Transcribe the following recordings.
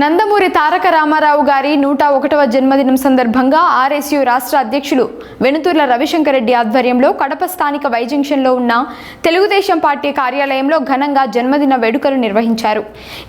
నందమూరి తారక రామారావు గారి నూట ఒకటవ జన్మదినం సందర్భంగా ఆర్ఎస్యు రాష్ట్ర అధ్యక్షులు వెనుతుర్ల రవిశంకర్ రెడ్డి ఆధ్వర్యంలో కడప స్థానిక వై జంక్షన్లో ఉన్న తెలుగుదేశం పార్టీ కార్యాలయంలో ఘనంగా జన్మదిన వేడుకలు నిర్వహించారు.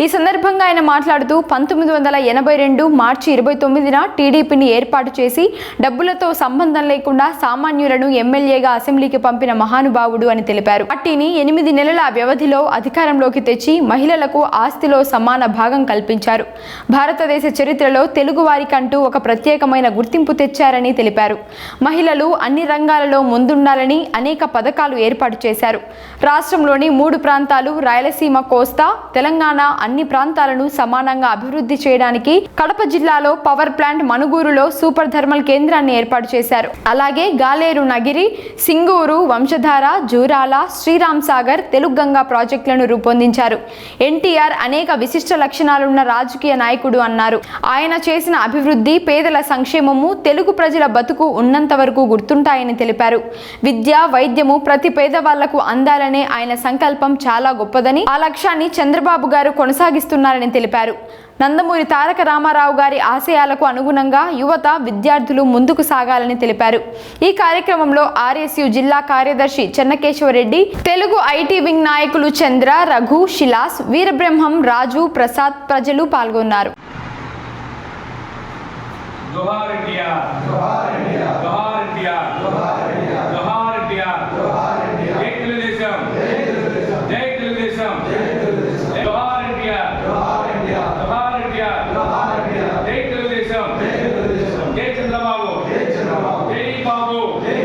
ఈ సందర్భంగా ఆయన మాట్లాడుతూ పంతొమ్మిది వందల ఎనభై రెండు మార్చి ఇరవై తొమ్మిదిన టీడీపీని ఏర్పాటు చేసి డబ్బులతో సంబంధం లేకుండా సామాన్యులను ఎమ్మెల్యేగా అసెంబ్లీకి పంపిన మహానుభావుడు అని తెలిపారు. పార్టీని ఎనిమిది నెలల వ్యవధిలో అధికారంలోకి తెచ్చి మహిళలకు ఆస్తిలో సమాన భాగం కల్పించారు. భారతదేశ చరిత్రలో తెలుగు వారికంటూ ఒక ప్రత్యేకమైన గుర్తింపు తెచ్చారని తెలిపారు. మహిళలు అన్ని రంగాలలో ముందుండాలని అనేక పథకాలు ఏర్పాటు చేశారు. రాష్ట్రంలోని మూడు ప్రాంతాలు రాయలసీమ కోస్తా తెలంగాణ అన్ని ప్రాంతాలను సమానంగా అభివృద్ధి చేయడానికి కడప జిల్లాలో పవర్ ప్లాంట్ మనుగూరులో సూపర్ థర్మల్ కేంద్రాన్ని ఏర్పాటు చేశారు. అలాగే గాలేరు నగిరి సింగూరు వంశధార జూరాల శ్రీరామ్ సాగర్ తెలుగంగా ప్రాజెక్టులను రూపొందించారు. ఎన్టీఆర్ అనేక విశిష్ట లక్షణాలున్న రాజకీయ నాయకుడు అన్నారు. ఆయన చేసిన అభివృద్ధి పేదల సంక్షేమము తెలుగు ప్రజల బతుకు ఉన్నంత వరకు గుర్తుంటాయని తెలిపారు. విద్య వైద్యము ప్రతి పేదవాళ్ళకు అందాలనే ఆయన సంకల్పం చాలా గొప్పదని ఆ లక్ష్యాన్ని చంద్రబాబు గారు కొనసాగిస్తున్నారని తెలిపారు. నందమూరి తారక రామారావు గారి ఆశయాలకు అనుగుణంగా యువత విద్యార్థులు ముందుకు సాగాలని తెలిపారు. ఈ కార్యక్రమంలో ఆర్ఎస్యు జిల్లా కార్యదర్శి చెన్నకేశ్వరరెడ్డి తెలుగు ఐటీ వింగ్ నాయకులు చంద్ర రఘు శిలాస్ వీరబ్రహ్మం రాజు ప్రసాద్ ప్రజలు పాల్గొన్నారు. బాబు జై